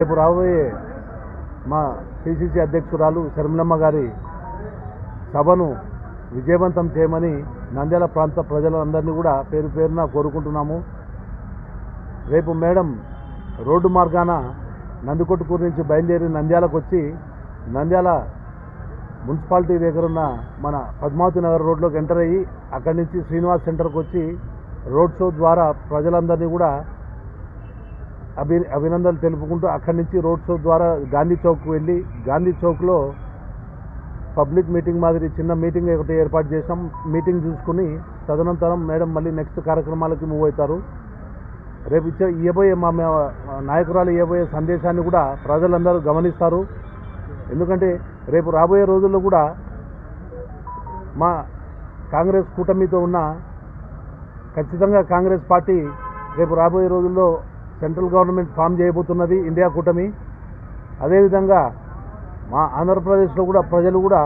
రేపు రాబోయే మా పిసిసి అధ్యక్షురాలు శర్మిలమ్మ గారి సభను విజయవంతం చేయమని నంద్యాల ప్రాంత ప్రజలందరినీ కూడా పేరు పేరున కోరుకుంటున్నాము. రేపు మేడం రోడ్డు మార్గాన నందికొట్టుకూరు నుంచి బయలుదేరి నంద్యాలకు వచ్చి నంద్యాల మున్సిపాలిటీ దగ్గర ఉన్న మన పద్మావతి నగర్ రోడ్లోకి ఎంటర్ అయ్యి అక్కడి నుంచి శ్రీనివాస్ సెంటర్కి వచ్చి రోడ్ షో ద్వారా ప్రజలందరినీ కూడా అభి అభినందనలు తెలుపుకుంటూ అక్కడి నుంచి రోడ్ షో ద్వారా గాంధీ చౌక్ వెళ్ళి గాంధీ చౌక్లో పబ్లిక్ మీటింగ్ మాదిరి చిన్న మీటింగ్ ఒకటి ఏర్పాటు చేసాం మీటింగ్ చూసుకుని తదనంతరం మేడం మళ్ళీ నెక్స్ట్ కార్యక్రమాలకి మూవ్ అవుతారు. రేపు ఇచ్చే ఇవ్వబోయే మా మా నాయకురాలు ఇవ్వబోయే సందేశాన్ని కూడా ప్రజలందరూ గమనిస్తారు. ఎందుకంటే రేపు రాబోయే రోజుల్లో కూడా మా కాంగ్రెస్ కూటమితో ఉన్న ఖచ్చితంగా కాంగ్రెస్ పార్టీ రేపు రాబోయే రోజుల్లో సెంట్రల్ గవర్నమెంట్ ఫామ్ చేయబోతున్నది ఇండియా కూటమి. అదేవిధంగా మా ఆంధ్రప్రదేశ్లో కూడా ప్రజలు కూడా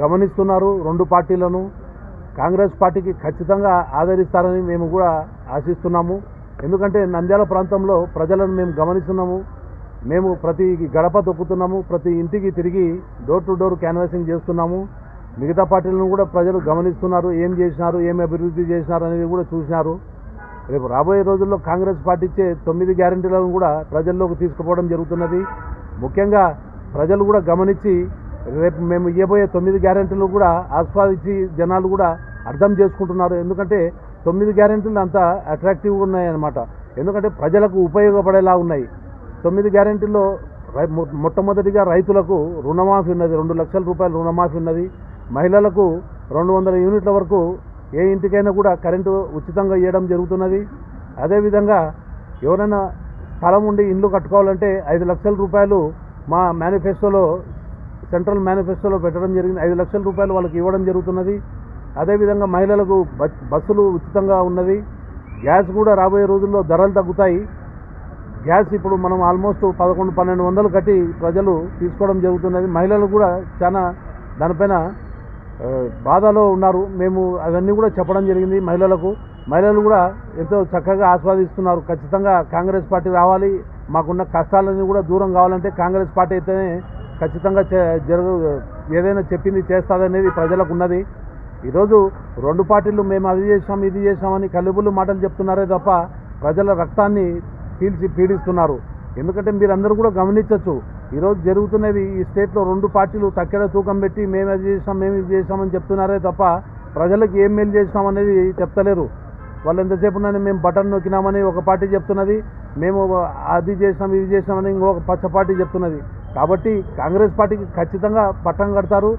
గమనిస్తున్నారు రెండు పార్టీలను. కాంగ్రెస్ పార్టీకి ఖచ్చితంగా ఆదరిస్తారని మేము కూడా ఆశిస్తున్నాము. ఎందుకంటే నంద్యాల ప్రాంతంలో ప్రజలను మేము గమనిస్తున్నాము. మేము ప్రతి గడప తొక్కుతున్నాము ప్రతి ఇంటికి తిరిగి డోర్ టు డోర్ క్యాన్వాసింగ్ చేస్తున్నాము. మిగతా పార్టీలను కూడా ప్రజలు గమనిస్తున్నారు ఏం చేసినారు ఏం అభివృద్ధి చేసినారు అనేది కూడా చూసినారు. రేపు రాబోయే రోజుల్లో కాంగ్రెస్ పార్టీ ఇచ్చే తొమ్మిది గ్యారంటీలను కూడా ప్రజల్లోకి తీసుకుపోవడం జరుగుతున్నది. ముఖ్యంగా ప్రజలు కూడా గమనించి రేపు మేము ఇవ్వబోయే తొమ్మిది గ్యారెంటీలు కూడా ఆస్వాదించి జనాలు కూడా అర్థం చేసుకుంటున్నారు. ఎందుకంటే తొమ్మిది గ్యారెంటీలు అంత అట్రాక్టివ్గా ఉన్నాయన్నమాట. ఎందుకంటే ప్రజలకు ఉపయోగపడేలా ఉన్నాయి. తొమ్మిది గ్యారంటీలో రై- మొట్టమొదటిగా రైతులకు రుణమాఫీ ఉన్నది. రెండు లక్షల రూపాయల రుణమాఫీ ఉన్నది. మహిళలకు రెండు వందల యూనిట్ల వరకు ఏ ఇంటికైనా కూడా కరెంటు ఉచితంగా ఇవ్వడం జరుగుతున్నది. అదేవిధంగా ఎవరైనా స్థలం ఉండి ఇల్లు కట్టుకోవాలంటే ఐదు లక్షల రూపాయలు మా మేనిఫెస్టోలో సెంట్రల్ మేనిఫెస్టోలో పెట్టడం జరిగింది. ఐదు లక్షల రూపాయలు వాళ్ళకి ఇవ్వడం జరుగుతున్నది. అదేవిధంగా మహిళలకు బస్సులు ఉచితంగా ఉన్నది. గ్యాస్ కూడా రాబోయే రోజుల్లో ధరలు తగ్గుతాయి. గ్యాస్ ఇప్పుడు మనం ఆల్మోస్ట్ పదకొండు పన్నెండు వందలు కట్టి ప్రజలు తీసుకోవడం జరుగుతున్నది. మహిళలు కూడా చాలా దానిపైన బాధలో ఉన్నారు. మేము అవన్నీ కూడా చెప్పడం జరిగింది మహిళలకు. మహిళలు కూడా ఎంతో చక్కగా ఆస్వాదిస్తున్నారు. ఖచ్చితంగా కాంగ్రెస్ పార్టీ రావాలి. మాకున్న కష్టాలన్నీ కూడా దూరం కావాలంటే కాంగ్రెస్ పార్టీ అయితేనే ఖచ్చితంగా చే- జరుగు ఏదైనా చెప్పింది చేస్తాదనేది ప్రజలకు ఉన్నది. ఈరోజు రెండు పార్టీలు మేము అది చేసాం ఇది చేసామని కలుబులు మాటలు చెప్తున్నారే తప్ప ప్రజల రక్తాన్ని పీల్చి పీడిస్తున్నారు. ఎందుకంటే మీరందరూ కూడా గమనించవచ్చు ఈరోజు జరుగుతున్నది ఈ స్టేట్లో రెండు పార్టీలు తక్కెడ తూకం పెట్టి మేము అది చేసాం మేము ఇది చేసామని చెప్తున్నారే తప్ప ప్రజలకు ఏం మేలు చేసినాం అనేది చెప్తలేరు. వాళ్ళు ఎంతసేపు మేము బటన్ నొక్కినామని ఒక పార్టీ చెప్తున్నది మేము అది చేసాం ఇది చేసామని ఇంకొక పచ్చ పార్టీ చెప్తున్నది. కాబట్టి కాంగ్రెస్ పార్టీకి ఖచ్చితంగా పట్టం కడతారు.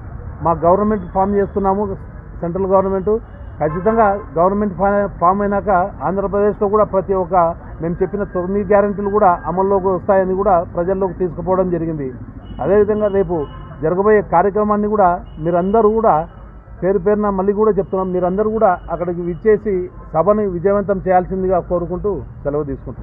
మా గవర్నమెంట్ ఫామ్ చేస్తున్నాము సెంట్రల్ గవర్నమెంట్. ఖచ్చితంగా గవర్నమెంట్ ఫా- ఫామ్ అయినాక ఆంధ్రప్రదేశ్లో కూడా ప్రతి ఒక్క మేము చెప్పిన తొమ్మిది గ్యారెంటీలు కూడా అమల్లోకి వస్తాయని కూడా ప్రజల్లోకి తీసుకుపోవడం జరిగింది. అదేవిధంగా రేపు జరగబోయే కార్యక్రమాన్ని కూడా మీరందరూ కూడా పేరు పేరున మళ్ళీ కూడా చెప్తున్నాం. మీరందరూ కూడా అక్కడికి విచ్చేసి సభని విజయవంతం చేయాల్సిందిగా కోరుకుంటూ సెలవు తీసుకుంటున్నాం.